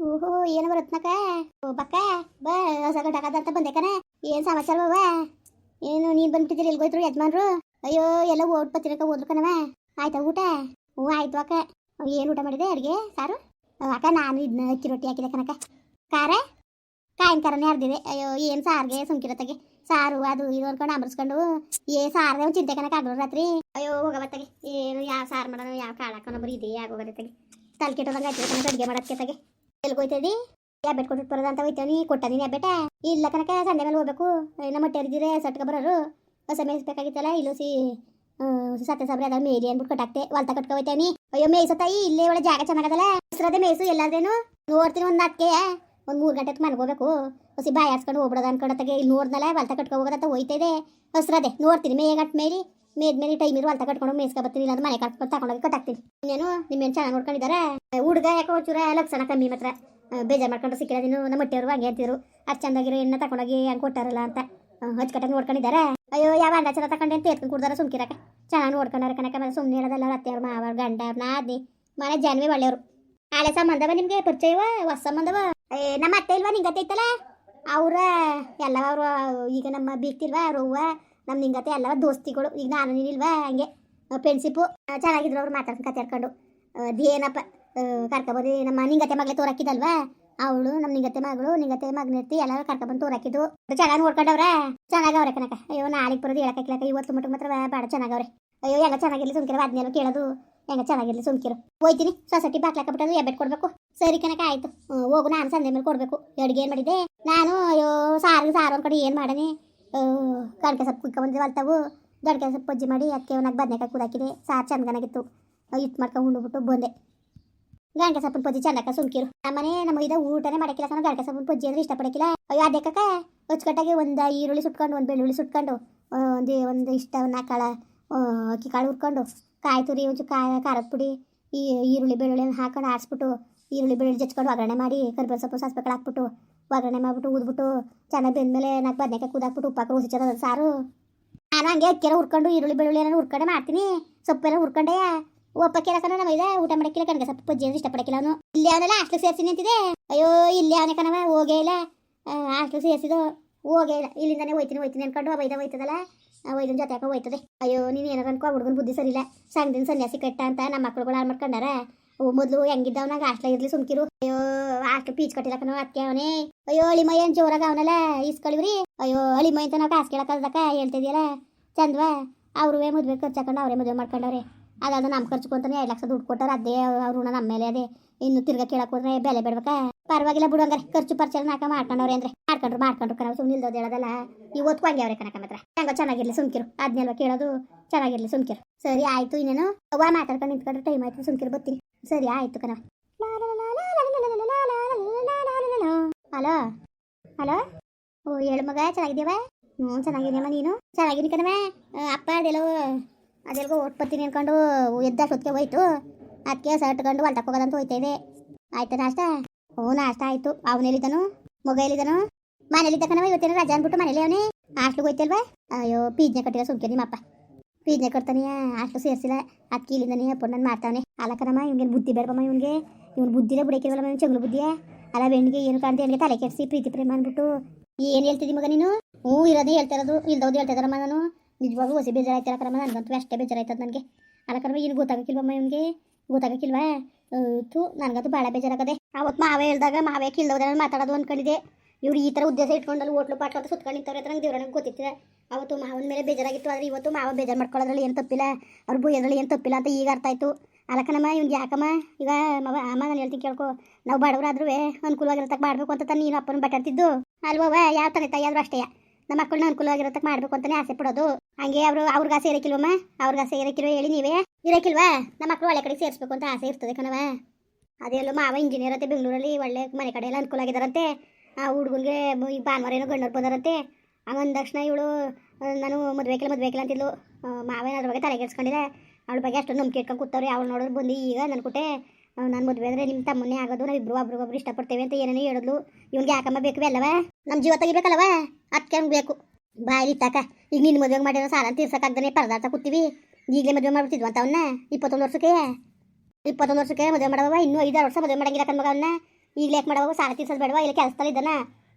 ಓಹೋ, ಏನು ಬರುತ್ತನಕ ಓ ಬಕ್ಕ ಬಾ, ಹೊಸ ಗಂಟಾಕದಂತ ಬಂದೆ ಕಣ. ಏನು ಸಮಾಚಾರ ಬಾವ? ಏನು, ನೀನು ಬಂದ್ಬಿಟ್ಟಿದ್ದೀರಿ ಎಲ್ಲಿ ಹೋಯ್ತು ಯಜಮಾನ್ರು? ಅಯ್ಯೋ, ಎಲ್ಲ ಓಟ್ ಪತ್ತಿರಕ ಹೋದ್ರು ಆಯ್ತಾ ಊಟ? ಹ್ಞೂ, ಆಯ್ತು ಅಕ್ಕ. ಏನು ಊಟ ಮಾಡಿದೆ ಅಡುಗೆ, ಸಾರು? ಅಕ್ಕ, ನಾನು ಇದನ್ನ ಅಕ್ಕಿ ರೊಟ್ಟಿ ಹಾಕಿದೆ ಕಣಕ ಖಾರ? ಕಾಯಿನ ಖಾರನೇ ಅರ್ದಿದೆ. ಅಯ್ಯೋ, ಏನು ಸಾರಿಗೆ ಸುಮ್ಕಿರತ್ತಾಗೆ. ಸಾರು, ಅದು, ಇದು ಅನ್ಕೊಂಡು ಅಂಬರ್ಸ್ಕೊಂಡು ಏ, ಸಾರದೆ ಒಂದು ಚಿಂತೆ ಕನಕ ಆಗೋರು ರಾತ್ರಿ. ಅಯ್ಯೋ ಹೋಗಬತ್ತಗೆ ಏನು, ಯಾವ ಸಾರು ಮಾಡೋಣ ಯಾವ ಕಾಳು ಹಾಕೋಣ ಬರೀ ಇದೇ ಆಗೋಗತ್ತಗೆ ತಲೆ ಕೆಟ್ಟೋದಂಗೆ ಕಣಕ್ಕೆ ಅಡುಗೆ ಮಾಡೋದಕ್ಕೆ ತಗೆ. ಎಲ್ಲಿ ಹೋಯ್ತದಿ ಯಾಬೆಟ್ ಕೊಟ್ಟು ಬರೋದ ಅಂತ ಹೋಯ್ತಾವ, ನೀ ಕೊಟ್ಟ ನೀನು ಯಾಬೆಟ ಇಲ್ಲ ಕನಕ ಸಂಡೆ ಮೇಲೆ ಹೋಗ್ಬೇಕು. ನಮ್ಮ ಟೆರ್ದಿರೆ ಸಟ್ಕ ಬರೋರು. ಹೊಸ ಮೇಯಿಸ್ಬೇಕಾಗಿತ್ತಲ್ಲ ಇಲ್ಲೂ ಸಿ ಸತ್ಯ ಸಾಬ್ರೆ ಅದ ಮೇರಿ ಅಂದ್ಬಿಟ್ಟು ಕಟ್ಟಾಕ್ತೆ. ಹೊಲ್ತ ಕಟ್ಕೊ ನೀ. ಅಯ್ಯೋ ಮೇಯ್ಸತ್ತ ಇಲ್ಲೇ ಒಳ್ಳೆ ಜಾಗ ಚೆನ್ನಾಗದಲ್ಲ ಹೆಸ್ರದೆ ಮೇಯ್ಸು ಎಲ್ಲಾದ್ರೇನು ನೋಡ್ತೀನಿ ಒಂದು ನಾಟ್ಕೆ ಒಂದು ಮೂರು ಗಂಟೆ ಮನೆಗೆ ಹೋಗ್ಬೇಕು ಹೊಸಿ ಬಾಯಿ ಆಡ್ಸ್ಕೊಂಡು ಹೋಗ್ಬಿಡೋದು ಅನ್ಕೊಂಡತ್ತಾಗೆ ಇಲ್ಲಿ ನೋಡ್ದಲ್ಲ ಹೊಲ್ತ ಕಟ್ಕೊ ಹೋಗೋದಂತ ಹೋಯ್ತಾ ಇದೆ ಹಸ್ರದೆ, ನೋಡ್ತೀನಿ ಮೇಗಟ್ ಮೇರಿ, ಮೇದ್ ಮೇಲೆ ಟೈಮ್ ಇರು ಹೊಲ್ತ ಕಟ್ಕೊಂಡು ಮೇಸ್ಕ ಬರ್ತೀನಿ ಇಲ್ಲ ಮನೆ ಕಟ್ಕೊಂಡು ತಗೊಂಡೋಗಿ ಕಟ್ಟಾಕ್ತೀನಿ. ಇನ್ನೇನು ನಿಮ್ಮೇನು ಚೆನ್ನಾಗಿ ನೋಡ್ಕೊಂಡಿದ್ದಾರೆ ಹುಡುಗ ಯಾಕೋ ಒಂಚೂರ ಲಕ್ಷಣ ಕಮ್ಮಿ ಮಾತ್ರ. ಬೇಜಾರು ಮಾಡ್ಕೊಂಡು ಸಿಕ್ಕಿಲ್ಲ ನೀನು, ನಮ್ಮ ಹೊಟ್ಟೆಯವರು ಹಂಗೆ ಅಂತಿದ್ರು. ಅಷ್ಟು ಚಂದಾಗಿರೋ ಎಣ್ಣೆ ತಗೊಂಡೋಗಿ ಹಂಗೆ ಕೊಟ್ಟಾರಲ್ಲ ಅಂತ. ಹಚ್ಕಟ್ಟಾಗಿ ನೋಡ್ಕೊಂಡಿದ್ದಾರೆ ಅಯ್ಯೋ, ಯಾವ ಅಂಡ ಚಂದ ತಗೊಂಡೆ ಅಂತ ಎತ್ಕೊಂಡು ಕುಡ್ದಾರ ಸುಮ್ಕಿರಕ ಚೆನ್ನಾಗಿ ನೋಡ್ಕೊಂಡಾರ ಕನಕ ಮತ್ತೆ ಸುಮ್ಮನೆ ಹೇಳೋದಲ್ಲ ಅತ್ತೆಯವ್ರ ಮಾವ ಗಂಡ ಅವ್ರ ನಾದ್ನಿ. ಮನೆ ಜಾನ್ವಿ ಒಳ್ಳೆಯವರು. ಹಳೆ ಸಂಬಂಧವ ನಿಮಗೆ, ಪರಿಚಯವ, ಹೊಸ ಸಂಬಂಧವ? ಏ, ನಮ್ಮ ಅತ್ತೆ ಇಲ್ವಾ ನಿಂಗೆ ಗೊತ್ತೈತಲ್ಲ ಅವ್ರ, ಎಲ್ಲ ಅವರು, ಈಗ ನಮ್ಮ ಬೀಗ್ತಿಲ್ವ ಅವ್ರವ್ವ ನಮ್ಮ ನಿಂಗತ್ತೆ ಎಲ್ಲವ ದೋಸ್ತಿಗಳು. ಈಗ ನಾನು ನೀನಿಲ್ವಾ ಹಂಗೆ? ಫ್ರೆಂಡ್ಶಿಪ್ಪು ಚೆನ್ನಾಗಿದ್ರು ಅವ್ರು ಮಾತಾಡ್ಕೊಂಡು ಕತೆ ಹೇಳ್ಕೊಂಡು ಅದೇನಪ್ಪ ಕರ್ಕೊಬೋದು, ನಮ್ಮ ನಿಂಗತ್ತೆ ಮಗಳೇ ತೋರಾಕಿದಲ್ವಾ ಅವಳು, ನಮ್ಮ ನಿಂಗತ್ತೆ ಮಗಳು ನಿಂಗತ್ತೆ ಮಗನಿರ್ತಿ ಎಲ್ಲರೂ ಕರ್ಕೊಬಂದು ತೋರಾಕಿದ್ದು ಚೆನ್ನಾಗಿ ನೋಡ್ಕೊಂಡವ್ರ? ಚೆನ್ನಾಗವ್ರೆ ಕನಕ ಅಯ್ಯೋ, ನಾಳೆಗೆ ಬರೋದು ಹೇಳಕ್ಕೆ ಇವತ್ತು ಮಟ್ಟ ಮಾತ್ರ ಭಾಳ ಚೆನ್ನಾಗವ್ರೆ. ಅಯ್ಯೋ, ಎಲ್ಲ ಚೆನ್ನಾಗಿರ್ಲಿ ಸುಮ್ಕಿರೋ ಅದನ್ನೆಲ್ಲ ಕೇಳೋದು. ಹೆಂಗ ಚೆನ್ನಾಗಿರ್ಲಿ ಸುಮ್ಕಿರು ಹೋಯ್ತೀನಿ. ಸೊಸೈಟಿ ಬಾಕ್ಲಾಕಬಿಟ್ಟದು ಎಬ್ಬೆಟ್ ಕೊಡ್ಬೇಕು. ಸರಿ ಕನಕ ಆಯ್ತು. ಹೋಗು, ನಾನು ಸಂಜೆ ಮೇಲೆ ಕೊಡ್ಬೇಕು. ಅಡುಗೆ ಏನು ಮಾಡಿದೆ ನಾನು, ಅಯ್ಯೋ ಸಾರು ಸಾರು ಒಂದು ಕಡೆ ಏನು ಮಾಡನೆ? ಕಣಕೆ ಸೊಪ್ಪು ಕುಕ್ಕ ಬಂದು ಬಲ್ತವು ದೊಡ್ಡ ಸೊಪ್ಪು ಪಜ್ಜಿ ಮಾಡಿ ಅದಕ್ಕೆ ಅವನಾಗ ಬದನೆಕಾಯಿ ಕೂದಾಕಿದೆ. ಸಾರು ಚಂದನಾಗಿತ್ತು ಇಟ್ಟು ಮಾಡ್ಕೊಂಡು ಉಂಡುಬಿಟ್ಟು ಬಂದೆ. ಗಂಟೆ ಸೊಪ್ಪಿನ ಪಜ್ಜಿ ಚೆನ್ನಕ್ಕ ಸುಮ್ಕಿರು ನಮ್ಮನೆ ನಮ್ಮ ಇದ ಊಟನೇ ಮಾಡಕ್ಕಿಲ್ಲ ಕಣ. ಗಂಟೆ ಸೊಪ್ಪಿನ ಪಜ್ಜಿ ಅಂದ್ರೆ ಇಷ್ಟಪಡಕ್ಕಿಲ್ಲ. ಅಯ್ಯೋ, ಅದೇ ಕಕ್ಕ ಹೊಚ್ಕಟ್ಟಾಗಿ ಒಂದು ಈರುಳ್ಳಿ ಸುಟ್ಕೊಂಡು, ಒಂದು ಬೆಳ್ಳುಳ್ಳಿ ಸುಟ್ಕೊಂಡು ಒಂದು ಒಂದು ಇಷ್ಟ ಕಾಳು ಅಕ್ಕಿ ಕಾಳು ಹುರ್ಕೊಂಡು ಕಾಯಿ ತುರಿ ಒಂಚೂರು ಕಾಯಿ ಖಾರದ ಪುಡಿ, ಈ ಈರುಳ್ಳಿ ಬೆಳ್ಳುಳ್ಳಿ ಹಾಕೊಂಡು ಆಡಿಸ್ಬಿಟ್ಟು ಈರುಳ್ಳಿ ಬೆಳ್ಳುಳ್ಳಿ ಜಚ್ಕೊಂಡು ಒಗ್ಗರಣೆ ಮಾಡಿ ಕರಿಬೇವು ಸೊಪ್ಪು ಸಾಸ್ಪೆಗಳು ಹಾಕ್ಬಿಟ್ಟು, ಒಗ್ಗರಣೆ ಮಾಡಿಬಿಟ್ಟು ಊದ್ಬಿಟ್ಟು ಚೆನ್ನಾಗಿ ಬೆಂದಮೇಲೆ ನಾಲ್ಕು ಬದನೆಕಾಯಿ ಕುದಾಕ್ಬಿಟ್ಟು ಉಪ್ಪು ಹಾಕಿ ಹುಸಿ ಚದ ಸಾರು. ನಾನು ಹಂಗೆ ಕೆರೆ ಹುರ್ಕೊಂಡು ಈರುಳ್ಳಿ ಬೆಳ್ಳುಳ್ಳಿ ಏನೋ ಮಾಡ್ತೀನಿ. ಸೊಪ್ಪೆಲ್ಲ ಹುರ್ಕೊಂಡೆ ಒಪ್ಪಕ್ಕಿಲ್ಲ ಕಣ ನಮ್ಮ ಇದೆ ಊಟ ಮಾಡಕ್ಕಿಲ್ಲ, ಕಣಗೆ ಸೊಪ್ಪು ಪಜ್ಜಿ ಅಂದ್ರೆ ಇಷ್ಟಪಡಕ್ಕಿಲ್ಲ ಅವನು. ಇಲ್ಲಿ ಅವನೆಲ್ಲ, ಹಾಸ್ಟ್ಲಿಗೆ ಸೇರ್ಸಿನಿ ಅಂತಿದೆ. ಅಯ್ಯೋ, ಇಲ್ಲಿ ಅವನೇ ಕಣವ, ಹೋಗೇ ಇಲ್ಲ. ಹಾಸ್ಟೆಲ್ ಸೇರಿಸಿದ್ದು, ಹೋಗೇ ಇಲ್ಲ. ಇಲ್ಲಿಂದಾನೆ ಹೋಯ್ತೀನಿ ಹೋಯ್ತೀನಿ ಅನ್ಕೊಂಡು ಬೈದ ಹೋಯ್ತದಲ್ಲ. ಒಯ್ದನ ಜೊತೆ ಯಾಕೆ ಹೋಯ್ತದೆ. ಅಯ್ಯೋ, ನೀನು ಏನಾರ ಅನ್ಕೋ ಹುಡುಗನ ಬುದ್ಧಿ ಸರಿ ಇಲ್ಲ ಸಂಗದಿನ ಸನ್ಯಾಸಿ ಕಟ್ಟ ಅಂತ ನಮ್ಮ ಮಕ್ಳುಗಳು ಹಾಳು ಮಾಡ್ಕೊಂಡಾರ ಮೊದಲು ಹೆಂಗಿದ್ದವ್ ನಂಗೆ ಹಾಸ್ಟ್ಲ ಇರ್ಲಿ ಸುಮ್ಕಿರು. ಅಯ್ಯೋ, ಹಾಸ್ಟ್ಲು ಪೀಚ್ ಕಟ್ಟಿಲ್ಲ ಅತ್ತೆ ಅವನೇ. ಅಯ್ಯೋ ಅಳಿಮೈ ಏನ್ ಜೋರಾಗ ಅವನಲ್ಲ ಇಸ್ಕೊಳಿವ್ರಿ ಅಯ್ಯೋ ಅಳಿಮೈ ಅಂತ ನಾವು ಕಾಸು ಕೇಳಕ್ಕಲ್ದಕ್ಕ ಹೇಳ್ತಿದ್ಯಲ್ಲ. ಚಂದ್ವಾ ಮದುವೆ ಖರ್ಚು ಹಾಕೊಂಡು ಅವರೇ ಮದುವೆ ಮಾಡ್ಕೊಂಡವ್ರೆ. ಅದಾದ ನಮ್ಮ ಖರ್ಚು ಅಂತಾನೆ ಎರಡು ಲಕ್ಷ ದುಡ್ಡು ಕೊಟ್ಟಾರ ಅದೇ ಅವ್ರ ಋಣ ನಮ್ಮ ಮೇಲೆ ಅದೇ. ಇನ್ನು ತಿರ್ಗಾ ಕೇಳಕ್ಕೆ ಹೋದ್ರೆ ಬೆಲೆ ಬಿಡ್ಬೇಕಾ? ಪರವಾಗಿಲ್ಲ ಬಿಡು ಹಂಗಾರೆ. ಖರ್ಚು ಪರ್ಚೆಲ್ಲ ನಾಕ ಮಾಡ್ಕೊಂಡವ್ರೆ ಅಂದ್ರೆ. ಮಾಡ್ಕೊಂಡ್ರು ಮಾಡ್ಕೊಂಡ್ರು ಕಣ ಸುಮ್ಮನೆ ಇಲ್ದೋದು ಹೇಳೋದಲ್ಲ ಈ ಓದ್ಕೊಂಗೆ ಅವ್ರೆ ಕನಕ ಮಾತ್ರ ಹೆಂಗೋ ಚೆನ್ನಾಗಿರ್ಲಿ ಸುಮ್ಕಿರು. ಅದ್ನೆಲ್ವ ಕೇಳೋದು? ಚೆನ್ನಾಗಿರ್ಲಿ ಸುಮ್ಕಿರು. ಸರಿ ಆಯ್ತು, ಇನ್ನೇನು? ಅವ್ವ ಮಾತಾಡ್ಕೊಂಡು ನಿಂತ್ಕೊಂಡ್ರೆ ಟೈಮ್ ಆಯ್ತು, ಸುಮ್ಕಿರು, ಬರ್ತೀನಿ. ಸರಿ ಆಯ್ತು ಕಣ ಹಲೋ? ಹಲೋ? ಓ, ಹೇಳು ಮಗ ಚೆನ್ನಾಗಿದ್ದೀವ ಹ್ಞೂ, ಚೆನ್ನಾಗಿದ್ಯಮ್ಮ ನೀನು? ಚೆನ್ನಾಗಿರಿ ಕಣವ ಅಪ್ಪ ಅದೆಲ್ಲೋ, ಅದೆಲ್ಗೋ ಓಟ್ಬತ್ತೀನಿ ಅನ್ಕೊಂಡು ಎದ್ದಷ್ಟೊತ್ತಿಗೆ ಹೋಯ್ತು. ಅದಕ್ಕೆ ಸರ್ಟ್ಕೊಂಡು ಹೊಲ್ಟಕ್ಕೆ ಹೋಗೋದಂತ ಹೋಯ್ತಾ ಇದೆ. ಆಯ್ತಾ ನಾಷ್ಟ? ಹ್ಞೂ ನಾಷ್ಟ ಆಯ್ತು. ಅವನೆಲ್ಲಿದ್ದನು ಮಗ ಎಲ್ಲಿದ್ದನು? ಮನೇಲಿದ್ದ ಕಣವ ಇವತ್ತೇನು ರಜಾ ಅಂದ್ಬಿಟ್ಟು ಮನೇಲಿ ಅವನೇ. ಹಾಸ್ಟ್ಲಿಗೆ ಹೋಯ್ತಲ್ವಾ? ಅಯ್ಯೋ, ಪೀಜ್ನೆ ಕಟ್ಟಿಲ್ಲ ಸುಮ್ಕೆ ನಿಮ್ಮಪ್ಪ. ಪೀಜ್ನೆ ಕಟ್ತಾನೆ ಹಾಸ್ಟ್ಲು ಸೇರಿಸಿಲ್ಲ. ಅದಕ್ಕೆ ಇಲ್ಲಿಂದನೇ ಅಪ್ಪ ನಾನು ಮಾಡ್ತಾವನೆ. ಅಲ್ಲ ಕಣಮ್ಮ ಇವ್ನಿಗೆ ಬುದ್ಧಿ ಬೇಡಮ್ಮ ಇವ್ನಿಗೆ? ಇವ್ನು ಬುದ್ಧಿನೇ ಬಿಡಕ್ಕಿರಲ್ಲ ಇವ್ನು ಚಂಗ್ಳು ಬುದ್ಧಿಯ? ಅಲ್ಲ ಬೆಣ್ಣಿಗೆ ಏನು ಕಾಣ್ತಿ ಅವನಿಗೆ ತಲೆ ಕೆಡಿಸಿ ಪ್ರೀತಿ ಪ್ರೇಮ ಅಂದ್ಬಿಟ್ಟು ಏನು ಹೇಳ್ತಿದ್ದಿ ಮಗ ನೀನು? ಹ್ಞೂ, ಇರೋದೇ ಹೇಳ್ತಾ ಇರೋದು. ಇಲ್ದವ್ದು ಹೇಳ್ತಾ ಇದ್ದಾರಮ್ಮ ನಾನು. ನಿಜವಾಗ್ಲೂ ಹೊಸ ಬೇಜಾರಾಯ್ತಲ್ಲ ಕರಮ್ಮ ನನಗಂತೂ ಅಷ್ಟೇ ಬೇಜಾರಾಯ್ತದ ನನಗೆ. ಅಲ್ಲ ಕರಮ್ಮ ಏನು ಗೊತ್ತಾಗಕ್ಕಿಲ್ವಮ್ಮ ಇವನಿಗೆ? ಗೊತ್ತಾಗಕ್ಕಿಲ್ವಾ? ಥೂ ನನಗದು ಭಾಳ ಬೇಜಾರಾಗದೆ. ಅವತ್ತು ಮಾವೇ ಹೇಳಿದಾಗ ಮಾವೇ ಕಿಲ್ದವ್ರೆ ಮಾತಾಡೋದು ಅನ್ಕೊಂಡಿದ್ದೆ. ಇವ್ರು ಈ ಥರ ಉದ್ದೇಶ ಇಟ್ಕೊಂಡಲ್ಲಿ ಹೋಟ್ಲು ಪಾಟ್ಲಂತ ಅಂತ ಸುತ್ಕೊಂಡು ನಿಂತವ್ರೆ ಅಂತ ನಂಗೆ ದೇವ್ರ ಗೊತ್ತಿತ್ತು. ಅವತ್ತು ಮಾವನ ಮೇಲೆ ಬೇಜಾರಾಗಿತ್ತು, ಆದರೆ ಇವತ್ತು ಮಾವ ಬೇಜಾರು ಮಾಡ್ಕೊಳ್ಳೋದ್ರಲ್ಲಿ ಏನು ತಪ್ಪಿಲ್ಲ. ಅವ್ರ ಬುಯ್ಯೋದ್ರಲ್ಲಿ ಏನು ತಪ್ಪಿಲ್ಲ ಅಂತ ಈಗ ಅರ್ಥ ಆಯ್ತು. ಅಲಕ್ಕನಮ್ಮ ಇವ್ನಿಗೆ ಯಾಕಮ್ಮ? ಈಗ ಮವ ಅಮ್ಮ ನಾನು ಹೇಳ್ತೀನಿ ಕೇಳ್ಕೊ. ನಾವು ಬಡವರಾದ್ರೂ ಅನುಕೂಲವಾಗಿರತಕ್ಕ ಮಾಡಬೇಕು ಅಂತ ನೀನು ಅಪ್ಪನ ಬಟಾಡ್ತಿದ್ದು ಅಲ್ವವ ಯಾವ ತಂದೆ ತಾಯಿ ಆದರೂ ಅಷ್ಟೇ ನಮ್ಮ ಮಕ್ಕಳನ್ನ ಅನುಕೂಲವಾಗಿರತಕ್ಕ ಮಾಡಬೇಕು ಅಂತಲೇ ಆಸೆ ಪಡೋದು. ಹಂಗೆ ಅವರು ಅವ್ರಿಗೆ ಆಸೆ ಇರಕ್ಕಿಲ್ವಮ್ಮ ಅವ್ರಿಗೆ ಆಸೆ ಇರಕ್ಕಿಲ್ವ ಹೇಳಿ ನೀವೇ? ಇರಕ್ಕಿಲ್ವಾ ನಮ್ಮ ಮಕ್ಕಳು ಒಳ್ಳೆ ಕಡೆ ಸೇರಿಸ್ಬೇಕು ಅಂತ ಆಸೆ ಇರ್ತದೆ ಕಣವ ಅದೆಲ್ಲ ಮಾವ ಇಂಜಿನಿಯರ್ ಅಂತ ಬೆಂಗಳೂರಲ್ಲಿ ಒಳ್ಳೆ ಮನೆ ಕಡೆ ಎಲ್ಲ ಅನುಕೂಲ ಆಗಿದಾರಂತೆ. ಆ ಹುಡುಗನಿಗೆ ಈ ಭಾನುವಾರ ಏನೋ ಗಂಡವ್ರು ಬಂದಾರಂತೆ. ಹಂಗಂದ ತಕ್ಷಣ ಇವಳು ನಾನು ಮದುವೆಕಿಲ್ಲ ಮದುವೆಕಿಲ್ಲ ಅಂತಿದ್ಲು. ಮಾವೇನ ಅದ್ರ ಬಗ್ಗೆ ತಲೆಗೆಡ್ಸ್ಕೊಂಡಿಲ್ಲ ಅವಳ ಬಗ್ಗೆ ಅಷ್ಟೊಂದು ನಂಬಿಕೆ ಇಟ್ಕೊಂಡು ಕೂತವ್ರೆ. ಅವ್ಳು ನೋಡೋದು ಬಂದು ಈಗ ನನ್ನ ಕುಟೆ ನಾನು ಮದುವೆ ಅಂದರೆ ನಿಮ್ಮ ತಮ್ಮನೇ ಆಗೋದು, ನಾವು ಇಬ್ಬರು ಒಬ್ರಿಗೊಬ್ರು ಇಷ್ಟಪಡ್ತೇವೆ ಅಂತ ಏನೇನೋ ಹೇಳಿದ್ಲು. ಇವ್ನಿಗೆ ಯಾಕಮ್ಮ ಬೇಕು ಅಲ್ಲವ ನಮ್ಮ ಜೀವ ತೆಗಿಬೇಕಲ್ಲವ? ಅದಕ್ಕೆ ಬೇಕು. ಬಾಯಲ್ಲಿ ತಕ ಈಗ ನಿನ್ನ ಮದುವೆ ಮಾಡಿರೋ ಸಾಲ ತೀರ್ಸಕ್ಕಾಗ್ದೇ ಪರದಾಡ್ತಾ ಕೂತೀವಿ. ಈಗಲೇ ಮದುವೆ ಮಾಡ್ಬಿಡ್ತಿದ್ವಿ ಅಂತ ಅವನ್ನ ಇಪ್ಪತ್ತೊಂದು ವರ್ಷಕ್ಕೆ. ಇಪ್ಪತ್ತೊಂದು ವರ್ಷಕ್ಕೆ ಮದುವೆ ಮಾಡವ ಇನ್ನೂ ಐದಾರು ವರ್ಷ ಮದುವೆ ಮಾಡಂಗಿಲ್ಲ ಕಣ್ಮಗ ಅವನ್ನ ಈಗಲೇ ಯಾಕೆ ಮಾಡವ ಸಾಲ ತೀರ್ಸೋದು ಬೇಡವಾ? ಇಲ್ಲಿ ಕೆಲಸದಲ್ಲಿ ಇದ್ದಾನ.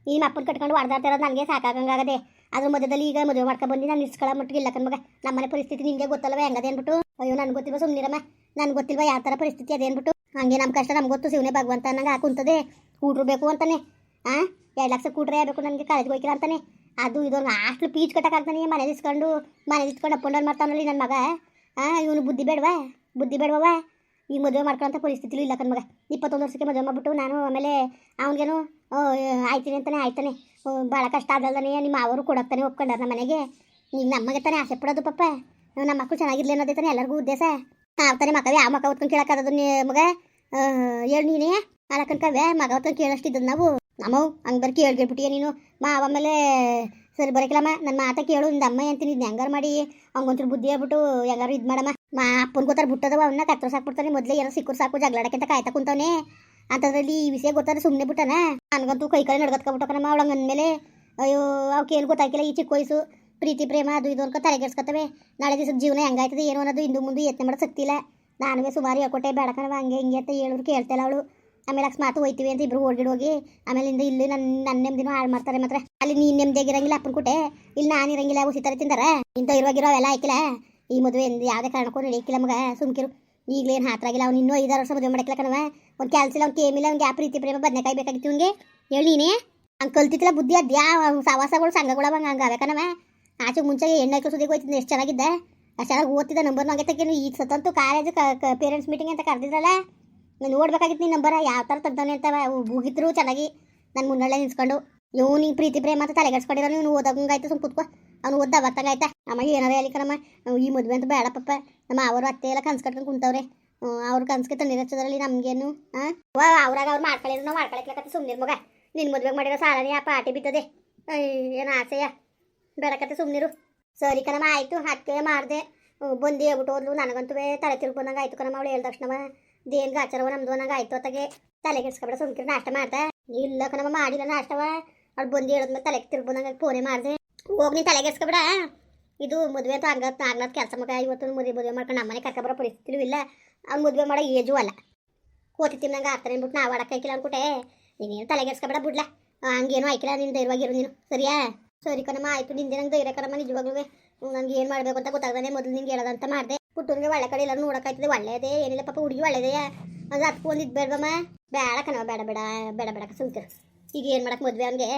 ಈ ಅಪ್ಪನ ಕಟ್ಕೊಂಡು ಇರೋದು ನನಗೆ ಸಾಕಾಗಂಗಾಗದೆ ಅದ್ರ ಮಧ್ಯದಲ್ಲಿ ಈಗ ಮದುವೆ ಮಾಡ್ಕೊಂಡು ಬಂದು. ನಾನು ಇಸ್ಕೊಳ್ಳೋ ಮಟ್ಟಿಗೆ ಇಲ್ಲ ಕಣ್ಮಗ ನಮ್ಮನೆ ಪರಿಸ್ಥಿತಿ ನಿಮಗೆ ಗೊತ್ತಲ್ಲವ ಹೆಂಗದೆ ಅನ್ಬಿಟ್ಟು. ಅಯ್ಯೋ, ನನ್ಗೆ ಗೊತ್ತಿಲ್ವ ಸುಮ್ಮನಿರಮ್ಮ ನನ್ಗೆ ಗೊತ್ತಿಲ್ವ ಯಾವ ಥರ ಪರಿಸ್ಥಿತಿ ಅದೇ ಅನ್ಬಿಟ್ಟು. ಹಂಗೆ ನಮ್ಮ ಕಷ್ಟ ನಮ್ಗೆ ಗೊತ್ತು. ಶಿವನೇ ಭಗವಂತ ನಂಗೆ ಹಾಕುಂತದೆ ಕೂಟ್ರು ಬೇಕು ಅಂತಾನೆ. ಆ? ಎರಡು ಲಕ್ಷ ಕೂಟ್ರೆ ಬೇಕು ನನಗೆ? ಕಾಲೇಜ್ಗೆ ಹೋಗಿರ ಅಂತಾನೆ. ಅದು ಇದು ಲಾಸ್ಟ್ ಪೀಚ್ ಕಟ್ಟಕ್ಕಾಗ್ತಾನೆ ಮನೆ ಇಸ್ಕೊಂಡು ಮನೆ ಇಸ್ಕೊಂಡು ಅಪ್ ಡೌನ್ ಮಾಡ್ತಾನಲ್ಲ ನನ್ನ ಮಗ. ಆ, ಇವನು ಬುದ್ಧಿ ಬೇಡವಾ? ಬುದ್ಧಿ ಬೇಡವ ಈಗ ಮದುವೆ ಮಾಡ್ಕೊಳ್ಳೋಂಥ ಪರಿಸ್ಥಿತಿ ಇಲ್ಲ ಕಣ್ಮಗ ಇಪ್ಪತ್ತೊಂದು ವರ್ಷಕ್ಕೆ ಮದುವೆ ಮಾಡ್ಬಿಟ್ಟು ನಾನು ಆಮೇಲೆ ಅವನಿಗೇನು ಆಯ್ತೀನಿ ಅಂತಾನೆ, ಆಯ್ತಾನೆ. ಭಾಳ ಕಷ್ಟ ಆಗಲ್ದಾನೆ ನಿಮ್ಮ ಅವರು ಕೊಡಕ್ತಾನೆ ಒಪ್ಕೊಂಡಾರ ನಮ್ಮ ಮನೆಗೆ. ಈಗ ನಮಗೆ ತಾನೇ ಆಸೆ ಪಡೋದು ಪಪ್ಪ ನಮ್ಮ ಮಕ್ಕಳು ಚೆನ್ನಾಗಿರ್ಲಿ ಅನ್ನೋದೇ ತಾನೆ ಎಲ್ಲರಿಗೂ ಉದ್ದೇಶ. ನಾವು ತಾನೇ ಮಕ್ಕವೇ ಆ ಮಕ್ಕ ಹೊತ್ಕೊಂಡು ನೀ ಮಗ. ಹೇಳು ನೀನೇ. ಅಲಕ್ಕನ್ಕವ್ಯ ಮಗ ಹೊತ್ಕೊಂಡು ಕೇಳಷ್ಟಿದ್ದದ್ದು ನಾವು. ನಮ್ಮವು ಹಂಗೆ ಬರ್ಕಿ ಹೇಳ್ಬಿಟ್ಟಿಯ ನೀನು. ಮಾವ ಆಮೇಲೆ ಸರಿ ಬರಕಿಲ್ಲಮ್ಮ ನನ್ನ ಮಾತ ಕೇಳು, ನಿಂದ ಅಮ್ಮ ಅಂತೀನಿ ಇದ್ನ ಹೆಂಗಾರು ಮಾಡಿ? ಅವ್ಗೊಂಚೂರು ಬುದ್ಧಿ ಹೇಳ್ಬಿಟ್ಟು ಹೆಂಗಾರು ಇದು ಮಾಡಮ್ಮ. ಮಾ, ಅಪ್ಪನ ಗೊತ್ತಾರ ಬಿಟ್ಟದವ ಅವನ್ನ ಕತ್ರ ಸಾಕ್ಬಿಡ್ತಾನೆ, ಮೊದಲೇ ಏನೋ ಸಿಕ್ಕರು ಸಾಕು ಜಗಳಾಡಕ್ಕಿಂತ ಕಾಯ್ತಾ ಕುಂತವನೆ. ಅಂತದ್ರಲ್ಲಿ ಈ ವಿಷಯ ಗೊತ್ತಾರ ಸುಮ್ಮನೆ ಬಿಟ್ಟನ. ನನಗಂತೂ ಕೈ ಕೈ ನಡ್ಗತ್ಕೊಬಿಟ್ಟಕನಮ್ಮ ಅವಳಂಗ ಅಂದಮೇಲೆ, ಅಯ್ಯೋ ಅವ್ ಕೇಳಿ ಗೊತ್ತಾಗಿಲ್ಲ ಈ ಚಿಕ್ಕ ವಯಸ್ಸು. ಪ್ರೀತಿ, ಪ್ರೇಮ, ಅದು ಇದು ಅನ್ಕೊ ತಲೆಗೆಡ್ಸ್ಕೊತವೆ. ನಾಳೆ ದಿವಸದ ಜೀವನ ಹೆಂಗಾಯ್ತದೆ, ಏನು ಅನ್ನೋದು ಇಂದು ಮುಂದೆ ಯತ್ನೆ ಮಾಡೋದು ಸಕ್ತಿಲ್ಲ ನಾನು ಸುಮಾರು ಹೇಳ್ಕೊಟ್ಟೆ ಬೇಡಕನವ ಹಂಗೆ ಹಿಂಗೆ ಅಂತ ಹೇಳೋರು ಕೇಳ್ತಿಲ್ಲ ಅವಳು. ಆಮೇಲೆ ಅಕಸ್ಮಾತ್ ಹೋಯ್ತೀವಿ ಅಂತ ಇಬ್ರು ಹೋಗಿ ಆಮೇಲೆ ಇಂದ ಇಲ್ಲಿ ನನ್ನ ನನ್ನ ನೆಮ್ಮದಿನೂ ಹಾಳು ಮಾಡ್ತಾರೆ ಮಾತ್ರ. ಅಲ್ಲಿ ನೀನು ನೆಮ್ಮದಿಯಾಗಿರಂಗಿಲ್ಲ ಅಪ್ಪನ ಕುಟೆ. ಇಲ್ಲಿ ನಾನು ಇರಂಗಿಲ್ಲ ಉಸಿತಾರೆ ತಿಂದಾರ. ಇಂತ ಇರುವಾಗಿರೋ ಎಲ್ಲ ಆಯ್ಕಿಲ್ಲ ಈ ಮದುವೆ ಯಾವುದೇ ಕಾರಣಕ್ಕೂ ನಡೆಯಕ್ಕಿಲ್ಲ ಮಗ, ಸುಮ್ಕಿರು. ಈಗಲೇನು ಹಾತ್ರಾಗಿಲ್ಲ ಅವ್ನು ಇನ್ನೂ ಐದಾರು ವರ್ಷ ಮದುವೆ ಮಾಡಕ್ಕಿಲ್ಲ ಕಣವ ಒಂದು ಕೆಲಸ ಇಲ್ಲ, ಅವ್ನು ಕೇಮಿಲ್ಲ ಅವ್ನಿಗೆ ಯಾವ ಪ್ರೀತಿ, ಪ್ರೇಮ ಬದನೆಕಾಯಿ ಬೇಕಾಗಿತ್ತು ಅವ್ನಿಗೆ ಹೇಳಿ ನೀನೇ. ಹಂಗೆ ಕಲ್ತಿತ್ತಿಲ್ಲ ಬುದ್ಧಿ ಅದ್ಯಾ ಯಾವ ಸವಾಸಗಳು, ಸಂಘಗಳು ಹಂಗೆ ಹಂಗೆ ಆಚೆ ಮುಂಚೆ ಎಣ್ಣೆ ಸುದಿಗೆ ಹೋಯ್ತಿದ್ದೆ, ಎಷ್ಟು ಚೆನ್ನಾಗಿದ್ದೆ. ಅಷ್ಟು ಚೆನ್ನಾಗಿ ಓದ್ತಿದ್ದ ನಂಬರ್ ನಂಗೆ ಈಗ ಸತ್ತಂತೂ ಕಾಲೇಜ್ ಪೇರೆಂಟ್ಸ್ ಮೀಟಿಂಗ್ ಅಂತ ಕರೆದಿದ್ರಲ್ಲ. ನಾನು ನೋಡ್ಬೇಕಾಗಿತ್ತು ನೀನು ನಂಬರ? ಯಾವ ಥರ ತಂದವನೆ ಅಂತ ಹೋಗಿದ್ರು ಚೆನ್ನಾಗಿ. ನನ್ನ ಮುನ್ನಳ್ಳೆ ನಿಲ್ಸ್ಕೊಂಡು ನೀನು ಪ್ರೀತಿ, ಪ್ರೇಮ ಅಂತ ತಲೆಗೆಡ್ಸ್ಕೊಂಡಿರೋ ನೀವು ಓದಂಗಾಯ್ತು ಸುಮ್ ಕುತ್ಕೋ. ಅವ್ನು ಓದ್ದ ಅವತ್ತಂಗಾಯ್ತಾ ಅಮ್ಮ ಏನಾರ ಹೇಳಿ ಕಣಮ್ಮ. ಈ ಮದುವೆ ಅಂತ ಬೇಡ ಪಪ್ಪ ನಮ್ಮ ಅವರು ಅತ್ತೆ ಎಲ್ಲ ಕನ್ಸ್ ಕಟ್ಕೊಂಡು ಕುಂತವ್ರೆ. ಅವ್ರ ಕನ್ಸ್ಗೆ ಹಚ್ಚದ್ರಲ್ಲಿ ನಮ್ಗೇನು ಹಾಂ ಅವ್ರಾಗ ಅವ್ರು ಮಾಡ್ಕೊಳ್ಳಿದ್ರು ನಾವು ಮಾಡ್ಕೊಳಕ್ಕೆ ಸುಮ್ಮನೆ ಮಗ. ನಿನ್ನ ಮದುವೆಗೆ ಮಾಡಿರೋ ಸಾಲನೇ ಆ ಪಾಟಿ ಬಿದ್ದದೆ. ಏನು ಆಸೆಯ? ಬೇಡಕತ್ತೆ ಸುಮ್ಮನಿರು ಸರಿ ಕಣಮ್ಮ, ಆಯಿತು. ಹತ್ತೆ ಮಾಡಿದೆ. ಬಂದು ಹೇಳ್ಬಿಟ್ಟು ಹೋದ್ಲು. ನನಗಂತೂ ತಲೆ ತಿರುಗಿ ಬಂದಂಗೆ ಆಯ್ತು ಕಣಮ್ಮ. ಅವಳು ಹೇಳ್ದ ತಕ್ಷಣವ. ದೇನ್ಗೆ ಆಚಾರವ ನಮ್ದು ನಂಗೆ ಆಯ್ತು ಅತ್ತಾಗೆ. ತಲೆ ಕೆಡ್ಸ್ಕೊಬೇಡ ಸುಮ್ಕಿರಿ, ನಾಷ್ಟ ಮಾಡ್ದೆ. ಇಲ್ಲ ಕಣಮ್ಮ ಮಾಡಿಲ್ಲ ನಾಷ್ಟವ. ಅವ್ಳು ಬಂದು ಹೇಳಿದ್ಮೇಲೆ ತಲೆ ತಿರುಗಿ ನಂಗೆ ಫೋನೇ ಮಾಡಿದೆ. ಹೋಗಿ ನೀನು ತಲೆ ಕೆಡ್ಸ್ಕೊಬೇಡ ಇದು ಮದುವೆ ಅಂತ ಹಂಗತ್ ಆಗ್ಲತ್ ಕೆಲಸ ಮಗ ಇವತ್ತು ಮದುವೆ ಮದುವೆ ಮಾಡ್ಕೊಂಡು ನಮ್ಮನೆ ಕರ್ಕೊಬರೋ ಪರಿಸ್ಥಿತಿಲೂ ಇಲ್ಲ. ಅವ್ನು ಮದುವೆ ಮಾಡೋ ಏಜು ಅಲ್ಲ. ಕೋತಿ ನಂಗೆ ಆಗ್ತಾರೆ ಅಂದ್ಬಿಟ್ಟು ನಾವು ಆಡಕ್ಕಾಗಿಲ್ಲ ಅನ್ಕೊಟ್ಟೆ ನೀನೇನು ತಲೆಗೆಡ್ಸ್ಕೊಬೇಡ ಬಿಡ್ಲ. ಹಂಗೇನು ಆಯ್ಕಿಲ್ಲ, ನೀನು ಧೈರ್ಯವಾಗಿರು ನೀನು. ಸರಿಯಾ? ಸರಿ ಕಣಮ್ಮ ಆಯ್ತು, ನಿಂದೆ ನಂಗೆ ಧೈರ್ಯ ಕಣಮ್ಮ ನಿಜವಾಗ್ಲೂ ನನಗೆ ಏನು ಮಾಡಬೇಕು ಅಂತ ಗೊತ್ತಾಗ್ದಾನೆ ಮೊದಲು ನಿಂಗೆ ಹೇಳೋದಂತ ಮಾಡಿದೆ. ಪುಟ್ಟನಿಗೆ ಒಳ್ಳೆ ಕಡೆ ಎಲ್ಲ ನೋಡೋಕ್ಕಾಯ್ತದೆ ಒಳ್ಳೇದೇ, ಏನಿಲ್ಲ ಪಾಪ ಹುಡುಗಿ ಒಳ್ಳೇದೇ. ಅಂದ್ರೆ ಅದಕ್ಕೂ ಒಂದು ಇದು ಬೇಡವಮ್ಮ. ಬೇಡ ಕಣ, ಬೇಡ ಬೇಡ ಬೇಡ ಬೇಡ ಸುಮ್ಕರು. ಈಗ ಏನು ಮಾಡಕ್ಕೆ ಮದುವೆ ಅವನಿಗೆ?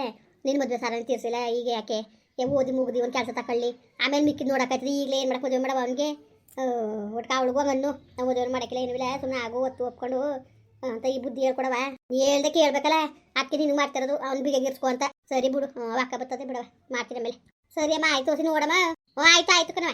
ನಿನ್ನ ಮದುವೆ ಸಾರ ತೀರ್ಸಿಲ್ಲ, ಈಗ ಯಾಕೆ? ಏ, ಓದಿ ಮುಗ್ದಿ ಒಂದು ಕೆಲಸ ತಕೊಳ್ಳಿ. ಆಮೇಲೆ ಮಿಕ್ಕಿದ್ ನೋಡೋಕ್ಕಾಯ್ತದೆ ಈಗಲೇ ಏನು ಮಾಡಕ್ಕೆ ಮದುವೆ ಮಾಡವ ಅವನಿಗೆ? ಒಟ್ಟು ಅವಳಿಗೂ ಹಂಗನ್ನು. ನಾವು ಮದುವೆ ಮಾಡೋಕ್ಕಿಲ್ಲ ಏನೂ ಇಲ್ಲ ಸುಮ್ಮನೆ ಆಗು, ಒತ್ತು, ಒಪ್ಕೊಂಡು. ಅಂತ ಈ ಬುದ್ಧಿ ಹೇಳ್ಕೊಡವ. ಹೇಳ್ದೆ ಕೇಳ್ಬೇಕಲ್ಲ ಅದಕ್ಕೆ ನೀನು ಮಾಡ್ತಿರೋದು, ಅವ್ನು ಬಿಗಿರ್ಸ್ಕೊ ಅಂತ. ಸರಿ ಬಿಡು ಅಕ್ಕ ಬರ್ತದೆ ಬಿಡವ ಮಾಡ್ತೀನಿ ಆಮೇಲೆ. ಸರಿ ಅಮ್ಮ, ಆಯ್ತು ಹೊಸಿ ನೋಡಮ್ಮ. ಹ್ಞೂ ಆಯ್ತು ಆಯ್ತು ಕಣವ